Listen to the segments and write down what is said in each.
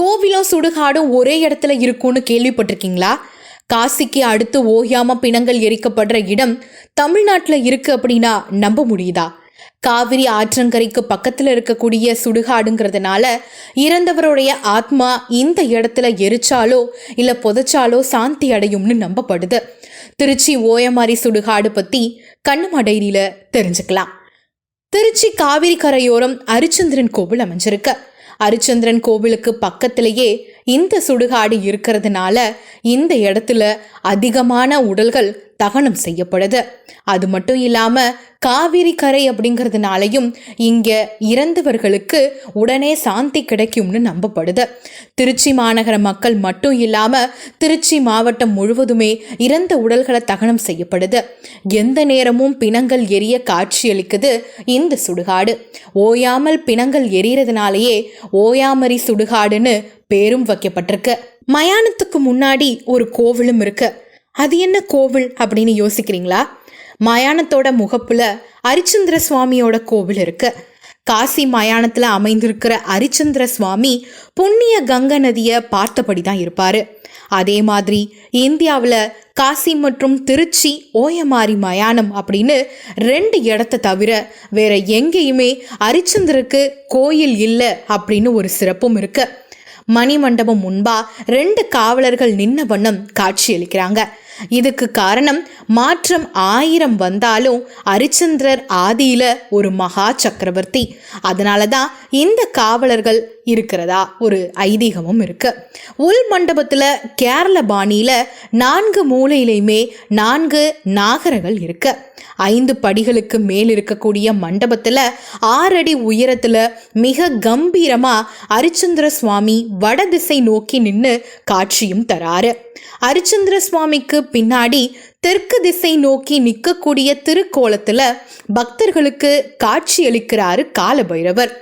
கோவிலும் சுடுகாடும் ஒரே இடத்துல இருக்கும்னு கேள்விப்பட்டிருக்கீங்களா? காசிக்கு அடுத்து ஓயாம பிணங்கள் எரிக்கப்படுற இடம் தமிழ்நாட்டில் இருக்கு அப்படின்னா நம்ப முடியுதா? காவிரி ஆற்றங்கரைக்கு பக்கத்தில் இருக்கக்கூடிய சுடுகாடுங்கிறதுனால இறந்தவருடைய ஆத்மா இந்த இடத்துல எரிச்சாலோ இல்லை புதைச்சாலோ சாந்தி அடையும்னு நம்பப்படுது. திருச்சி ஓயமாரி சுடுகாடு பற்றி கண்ணம்மா டைரியில் தெரிஞ்சுக்கலாம். திருச்சி காவிரி கரையோரம் அரிச்சந்திரன் கோவில் அமைஞ்சிருக்கு. அரிச்சந்திரன் கோவிலுக்கு பக்கத்திலேயே இந்த சுடுகாடு இருக்கிறதுனால இந்த இடத்துல அதிகமான உடல்கள் தகனம் செய்யப்படுது. அது மட்டும் இல்லாம காவிரி கரை அப்படிங்கிறதுனாலையும் இங்க இறந்தவர்களுக்கு உடனே சாந்தி கிடைக்கும்னு நம்பப்படுது. திருச்சி மாநகர மக்கள் மட்டும் இல்லாம திருச்சி மாவட்டம் முழுவதுமே இறந்த உடல்களை தகனம் செய்யப்படுது. எந்த நேரமும் பிணங்கள் எரிய காட்சியளிக்குது இந்த சுடுகாடு. ஓயாமல் பிணங்கள் எரியறதுனாலேயே ஓயாமரி சுடுகாடுன்னு பேரும் வைக்கப்பட்டிருக்கு. மயானத்துக்கு முன்னாடி ஒரு கோவிலும் இருக்கு. அது என்ன கோவில் அப்படின்னு யோசிக்கிறீங்களா? மயானத்தோட முகப்புல அரிச்சந்திர சுவாமியோட கோவில் இருக்கு. காசி மயானத்தில் அமைந்திருக்கிற அரிச்சந்திர சுவாமி புண்ணிய கங்கை நதியை பார்த்தபடி தான் இருப்பார். அதே மாதிரி இந்தியாவில் காசி மற்றும் திருச்சி ஓயமாரி மயானம் அப்படின்னு ரெண்டு இடத்த தவிர வேற எங்கேயுமே அரிச்சந்திரக்கு கோயில் இல்லை அப்படின்னு ஒரு சிறப்பும் இருக்குது மணிமண்டபம் முன்பா ரெண்டு காவலர்கள் நின்ன வண்ணம் காட்சியளிக்கிறாங்க. இதுக்கு காரணம் மாற்றம் ஆயிரம் வந்தாலும் அரிச்சந்திரர் ஆதியில ஒரு மகா சக்கரவர்த்தி. அதனால தான் இந்த காவலர்கள் இருக்கிறதா ஒரு ஐதீகமும் இருக்கு. உள் மண்டபத்தில் கேரள பாணியில நான்கு மூலையிலையுமே நான்கு நாகரங்கள் இருக்கு. ஐந்து படிகளுக்கு மேல் இருக்கக்கூடிய மண்டபத்தில் ஆறடி உயரத்தில் மிக கம்பீரமாக அரிச்சந்திர சுவாமி வடதிசை நோக்கி நின்று காட்சியும் தராரு. அரிச்சந்திர சுவாமிக்கு பின்னாடி தெற்கு திசை நோக்கி நிற்கக்கூடிய திருக்கோலத்துல பக்தர்களுக்கு காட்சி அளிக்கிறாரு காலபைரவர்.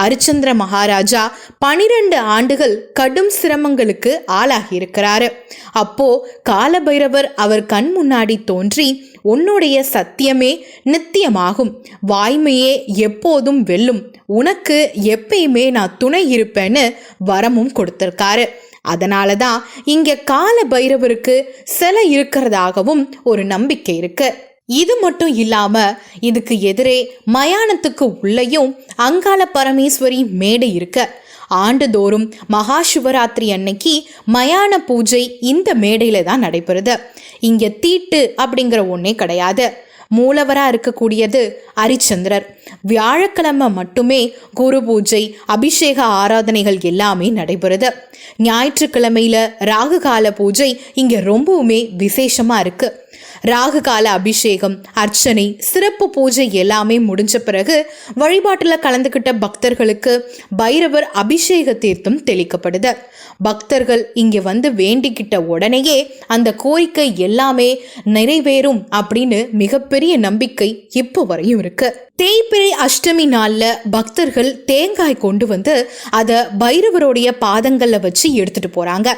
அரிச்சந்திர மகாராஜா பனிரெண்டு ஆண்டுகள் கடும் சிரமங்களுக்கு ஆளாகி இருக்கிறாரு அப்போ காலபைரவர் அவர் கண் முன்னாடி தோன்றி உன்னுடைய சத்தியமே நித்தியமாகும். வாய்மையே எப்போதும் வெல்லும். உனக்கு எப்பயுமே நான் துணை இருப்பேன்னு வரமும் கொடுத்திருக்காரு. அதனால தான் இங்கே கால பைரவருக்கு சிலை இருக்கிறதாகவும் ஒரு நம்பிக்கை இருக்கு. இது மட்டும் இல்லாம இதுக்கு எதிரே மயானத்துக்கு உள்ளேயும் அங்காள பரமேஸ்வரி மேடை இருக்க. ஆண்டுதோறும் மகா சிவராத்திரி அன்னைக்கு மயான பூஜை இந்த மேடையில தான் நடைபெறுது. இங்க தீட்டு அப்படிங்கிற ஒன்றே கிடையாது. மூலவராக இருக்கக்கூடியது அரிச்சந்திரர். வியாழக்கிழமை மட்டுமே குரு பூஜை அபிஷேக ஆராதனைகள் எல்லாமே நடைபெறுது. ஞாயிற்றுக்கிழமையில ராகு கால பூஜை இங்கே ரொம்பவுமே விசேஷமாக இருக்குது ராகு கால அபிஷேகம் அர்ச்சனை சிறப்பு பூஜை எல்லாமே முடிஞ்ச பிறகு வழிபாட்டில் கலந்துக்கிட்ட பக்தர்களுக்கு பைரவர் அபிஷேக தீர்த்தம் தெளிக்கப்படுது. பக்தர்கள் இங்கே வந்து வேண்டிக்கிட்ட உடனேயே அந்த கோரிக்கை எல்லாமே நிறைவேறும் அப்படின்னு மிகப்பெரிய நம்பிக்கை இப்போ வரையும் இருக்கு. தேய்பிரை அஷ்டமி நாளில் பக்தர்கள் தேங்காய் கொண்டு வந்து அதை பைரவருடைய பாதங்களில் வச்சு எடுத்துட்டு போகிறாங்க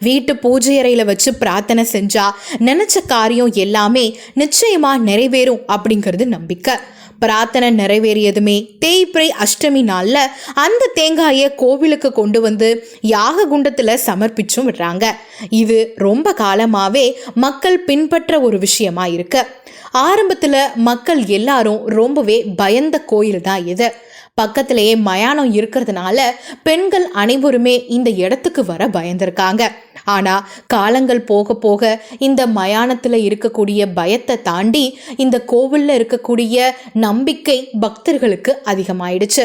வீட்டு பூஜை அறையில் வச்சு பிரார்த்தனை செஞ்சா நினச்ச காரியம் எல்லாமே நிச்சயமாக நிறைவேறும் அப்படிங்கிறது நம்பிக்கை. பிரார்த்தனை நிறைவேறியதுமே தேய்பிரை அஷ்டமி நாளில் அந்த தேங்காயை கோவிலுக்கு கொண்டு வந்து யாக குண்டத்தில் சமர்ப்பிச்சும் விடுறாங்க. இது ரொம்ப காலமாகவே மக்கள் பின்பற்ற ஒரு விஷயமா இருக்கு. ஆரம்பத்தில் மக்கள் எல்லாரும் ரொம்பவே பயந்த கோயில் தான் இது. பக்கத்திலேயே மயானம் இருக்கிறதுனால பெண்கள் அனைவருமே இந்த இடத்துக்கு வர பயந்திருக்காங்க. ஆனால் காலங்கள் போக போக இந்த மயானத்தில் இருக்கக்கூடிய பயத்தை தாண்டி இந்த கோவிலில் இருக்கக்கூடிய நம்பிக்கை பக்தர்களுக்கு அதிகமாயிடுச்சு.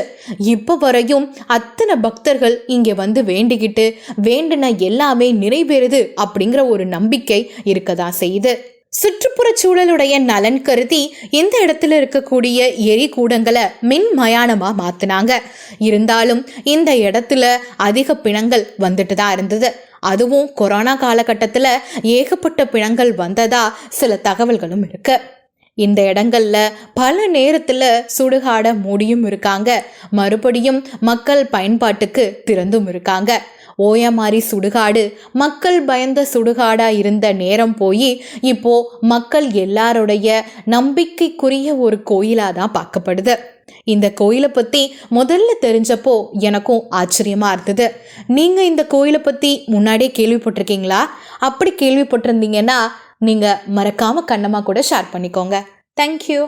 இப்போ வரையும் அத்தனை பக்தர்கள் இங்கே வந்து வேண்டிக்கிட்டு வேண்டின எல்லாமே நிறைவேறுது அப்படிங்கிற ஒரு நம்பிக்கை இருக்கதான் செய்யுது. சுற்றுப்புற சூழலுடைய நலன் கருதி இந்த இடத்துல இருக்கக்கூடிய எரிகூடங்களை மின் மயானமா மாத்தினாங்க. இருந்தாலும் இந்த இடத்துல அதிக பிணங்கள் வந்துட்டு தான் இருந்தது. அதுவும் கொரோனா காலகட்டத்தில் ஏகப்பட்ட பிணங்கள் வந்ததா சில தகவல்களும் இருக்கு. இந்த இடங்கள்ல பல நேரத்தில் சுடுகாட மூடியும் இருக்காங்க. மறுபடியும் மக்கள் பயன்பாட்டுக்கு திறந்தும் இருக்காங்க. ஓயமாரி சுடுகாடு மக்கள் பயந்த சுடுகாடா இருந்த நேரம் போய் இப்போ மக்கள் எல்லாருடைய நம்பிக்கைக்குரிய ஒரு கோயிலாக தான் பார்க்கப்படுது. இந்த கோயிலை பற்றி முதல்ல தெரிஞ்சப்போ எனக்கும் ஆச்சரியமாக இருந்தது. நீங்கள் இந்த கோயிலை பற்றி முன்னாடியே கேள்விப்பட்டிருக்கீங்களா? அப்படி கேள்விப்பட்டிருந்தீங்கன்னா நீங்கள் மறக்காமல் கண்ணமாக கூட ஷேர் பண்ணிக்கோங்க. தேங்க்யூ